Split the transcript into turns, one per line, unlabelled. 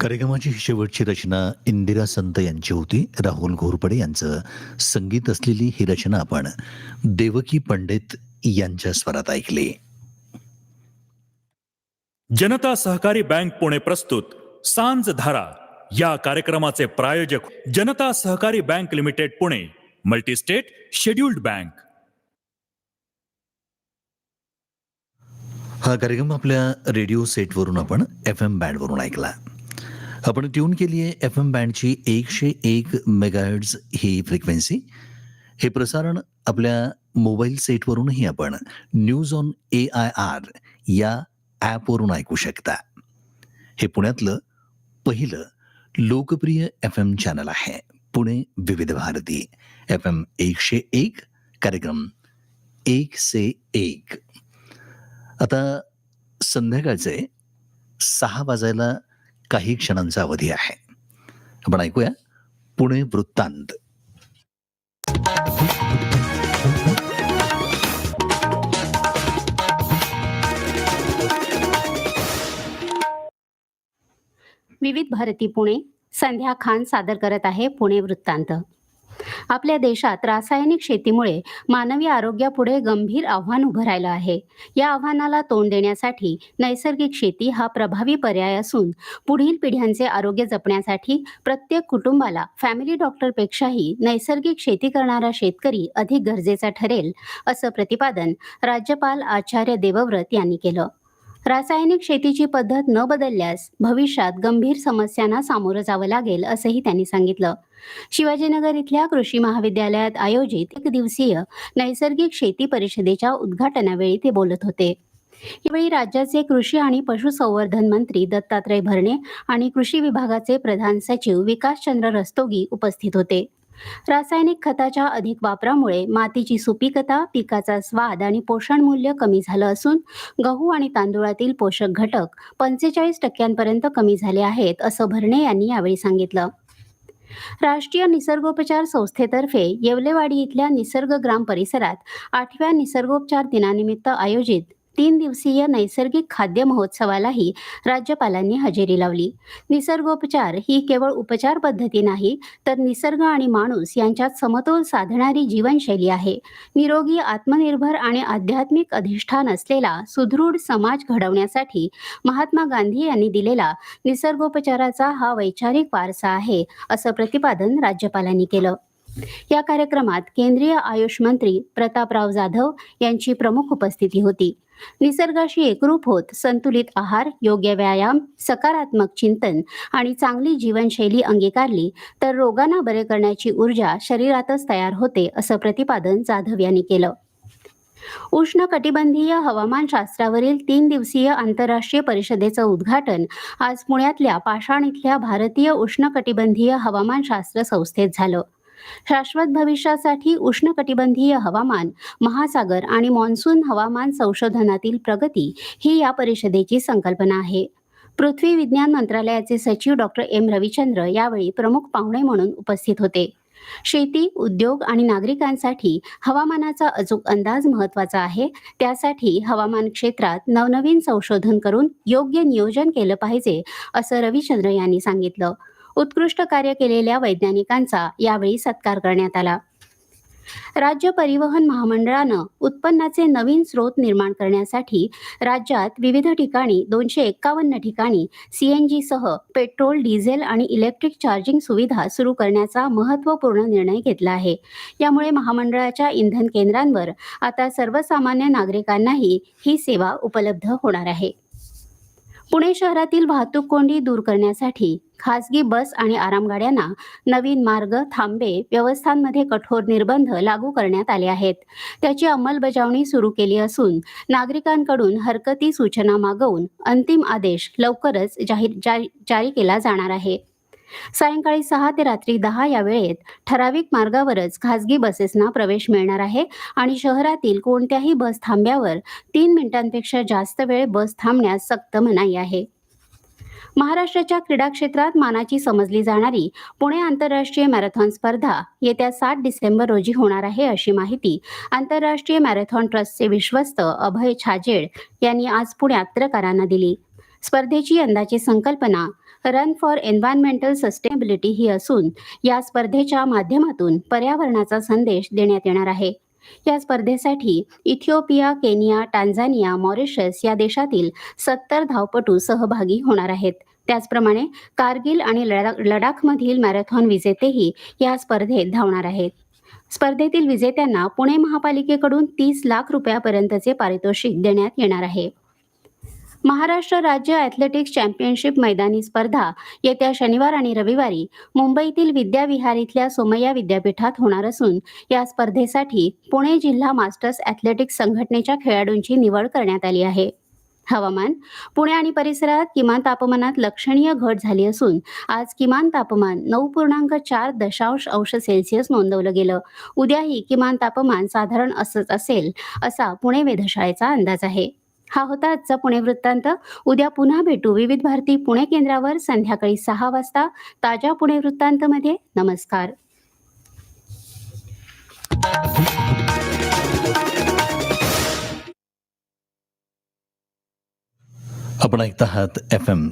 कार्यक्रमाची ही शेवटची रचना इंदिरा संत यांची होती. राहुल घोरपडे यांचं संगीत असलेली ही रचना आपण देवकी पंडित यांच्या स्वरात ऐकली.
जनता सहकारी बँक पुणे प्रस्तुत सांज धारा. या कार्यक्रमाचे प्रायोजक Janata Sahakari bank limited Pune multistate scheduled bank.
हा कार्यक्रम आपल्या रेडिओ सेटवरून आपण एफ एम बँडवरून ऐकला. आपण ट्यून केली आहे एफ एम बँडची एकशे एक मेगाहर्ट्ज ही फ्रिक्वेन्सी. हे प्रसारण आपल्या मोबाईल सेटवरूनही आपण news on A I R या ॲपवरून ऐकू शकता. हे पुण्यातलं पहिलं लोकप्रिय एफ एम चॅनल आहे. पुणे विविध भारती. एफ एम एकशे एक कार्यक्रम एक से एक. आता संध्याकाळचे सहा वाजायला काही क्षणांचा अवधी आहे. आपण ऐकूया पुणे वृत्तांत.
विविध भारती पुणे संध्या खान सादर करत आहे पुणे वृत्तांत. आपल्या देशात रासायनिक शेतीमुळे मानवी आरोग्यापुढे गंभीर आव्हान उभं राहिलं आहे. या आव्हानाला तोंड देण्यासाठी नैसर्गिक शेती हा प्रभावी पर्याय असून पुढील पिढ्यांचे आरोग्य जपण्यासाठी प्रत्येक कुटुंबाला फॅमिली डॉक्टरपेक्षाही नैसर्गिक शेती करणारा शेतकरी अधिक गरजेचा ठरेल असं प्रतिपादन राज्यपाल आचार्य देवव्रत यांनी केलं. रासायनिक शेतीची पद्धत न बदलल्यास भविष्यात गंभीर समस्यांना सामोरं जावं लागेल असंही त्यांनी सांगितलं. शिवाजीनगर इथल्या कृषी महाविद्यालयात आयोजित एक दिवसीय नैसर्गिक शेती परिषदेच्या उद्घाटनावेळी ते बोलत होते. यावेळी राज्याचे कृषी आणि पशुसंवर्धन मंत्री दत्तात्रय भरणे आणि कृषी विभागाचे प्रधान सचिव विकासचंद्र रस्तोगी उपस्थित होते. रासायनिक खताच्या अधिक वापरामुळे मातीची सुपीकता पिकाचा स्वाद आणि पोषण मूल्य कमी झालं असून गहू आणि तांदूळातील पोषक घटक पंचेचाळीस टक्क्यांपर्यंत कमी झाले आहेत असं भरणे यांनी यावेळी सांगितलं. राष्ट्रीय निसर्गोपचार संस्थेतर्फे येवलेवाडी इथल्या निसर्ग ग्राम परिसरात आठव्या निसर्गोपचार दिनानिमित्त आयोजित तीन दिवसीय नैसर्गिक खाद्य महोत्सवालाही राज्यपालांनी हजेरी लावली. निसर्गोपचार ही केवळ उपचार पद्धती नाही तर निसर्ग आणि माणूस यांच्यात समतोल साधणारी जीवनशैली आहे. निरोगी आत्मनिर्भर आणि आध्यात्मिक अधिष्ठान असलेला सुदृढ समाज घडवण्यासाठी महात्मा गांधी यांनी दिलेला निसर्गोपचाराचा हा वैचारिक वारसा आहे असं प्रतिपादन राज्यपालांनी केलं. या कार्यक्रमात केंद्रीय आयुष मंत्री प्रतापराव जाधव यांची प्रमुख उपस्थिती होती. निसर्गाशी एकरूप होत संतुलित आहार योग्य व्यायाम सकारात्मक चिंतन आणि चांगली जीवनशैली अंगीकारली तर रोगांना बरे करण्याची ऊर्जा शरीरातच तयार होते असं प्रतिपादन जाधव यांनी केलं. उष्ण कटिबंधीय हवामानशास्त्रावरील तीन दिवसीय आंतरराष्ट्रीय परिषदेचं उद्घाटन आज पुण्यातल्या पाषाण इथल्या भारतीय उष्ण कटिबंधीय हवामानशास्त्र संस्थेत झालं. शाश्वत भविष्यासाठी उष्ण कटिबंधीय हवामान महासागर आणि मॉन्सून हवामान संशोधनातील प्रगती ही या परिषदेची संकल्पना आहे. पृथ्वी विज्ञान मंत्रालयाचे सचिव डॉक्टर एम. रविचंद्र यावेळी प्रमुख पाहुणे म्हणून उपस्थित होते. शेती उद्योग आणि नागरिकांसाठी हवामानाचा अचूक अंदाज महत्त्वाचा आहे. त्यासाठी हवामान क्षेत्रात नवनवीन संशोधन करून योग्य नियोजन केलं पाहिजे असं रविचंद्र यांनी सांगितलं. उत्कृष्ट कार्य केलेल्या वैज्ञानिकांचा यावेळी सत्कार करण्यात आला. राज्य परिवहन महामंडळानं उत्पन्नाचे नवीन स्रोत निर्माण करण्यासाठी राज्यात विविध ठिकाणी दोनशे एक्कावन्न ठिकाणी सीएनजी सह पेट्रोल डिझेल आणि इलेक्ट्रिक चार्जिंग सुविधा सुरू करण्याचा महत्त्वपूर्ण निर्णय घेतला आहे. यामुळे महामंडळाच्या इंधन केंद्रांवर आता सर्वसामान्य नागरिकांनाही ही सेवा उपलब्ध होणार आहे. पुणे शहरातील वाहतूक कोंडी दूर करण्यासाठी खासगी बस आणि आरामगाड्यांना नवीन मार्ग थांबे व्यवस्थांमध्ये कठोर निर्बंध लागू करण्यात आले आहेत. त्याची अंमलबजावणी सुरू केली असून नागरिकांकडून हरकती सूचना मागवून अंतिम आदेश लवकरच जाहीर जारी जारी केला जाणार आहे. सायंकाळी सहा ते रात्री दहा या वेळेत ठराविक मार्गावरच खासगी बसेसना प्रवेश मिळणार आहे आणि शहरातील कोणत्याही बस थांब्यावर तीन मिनिटांपेक्षा जास्त वेळ बस थांबण्यास सक्त मनाई आहे. महाराष्ट्राच्या क्रीडा क्षेत्रात मानाची समजली जाणारी पुणे आंतरराष्ट्रीय मॅरेथॉन स्पर्धा येत्या सात डिसेंबर रोजी होणार आहे अशी माहिती आंतरराष्ट्रीय मॅरेथॉन ट्रस्टचे विश्वस्त अभय छाजेड यांनी आज पुण्यात पत्रकारांना दिली. स्पर्धेची यंदाची संकल्पना रन फॉर एन्व्हायरमेंटल सस्टेनेबिलिटी ही असून या स्पर्धेच्या माध्यमातून पर्यावरणाचा संदेश देण्यात येणार आहे. या स्पर्धेसाठी इथिओपिया केनिया टांझानिया मॉरिशस या देशातील सत्तर धावपटू सहभागी होणार आहेत. त्याचप्रमाणे कारगिल आणि लडाखमधील मॅरेथॉन विजेतेही या स्पर्धेत धावणार आहेत. स्पर्धेतील विजेत्यांना पुणे महापालिकेकडून तीस लाख रुपयापर्यंतचे पारितोषिक देण्यात येणार आहे. महाराष्ट्र राज्य ॲथलेटिक्स चॅम्पियनशिप मैदानी स्पर्धा येत्या शनिवार आणि रविवारी मुंबईतील विद्याविहार इथल्या सोमय्या विद्यापीठात होणार असून या स्पर्धेसाठी पुणे जिल्हा मास्टर्स ॲथलेटिक्स संघटनेच्या खेळाडूंची निवड करण्यात आली आहे. हवामान पुणे आणि परिसरात किमान तापमानात लक्षणीय घट झाली असून आज किमान तापमान नऊ पूर्णांक चार दशांश अंश सेल्सिअस नोंदवलं गेलं. उद्याही किमान तापमान साधारण असंच असेल असा पुणे वेधशाळेचा अंदाज आहे. हा होता आजचा पुणे वृत्तांत. उद्या पुन्हा भेटू विविध भारती पुणे केंद्रावर संध्याकाळी सहा वाजता. ताज्या पुणे वृत्तांतमध्ये नमस्कार.
आपण ऐकत आहात एफ एम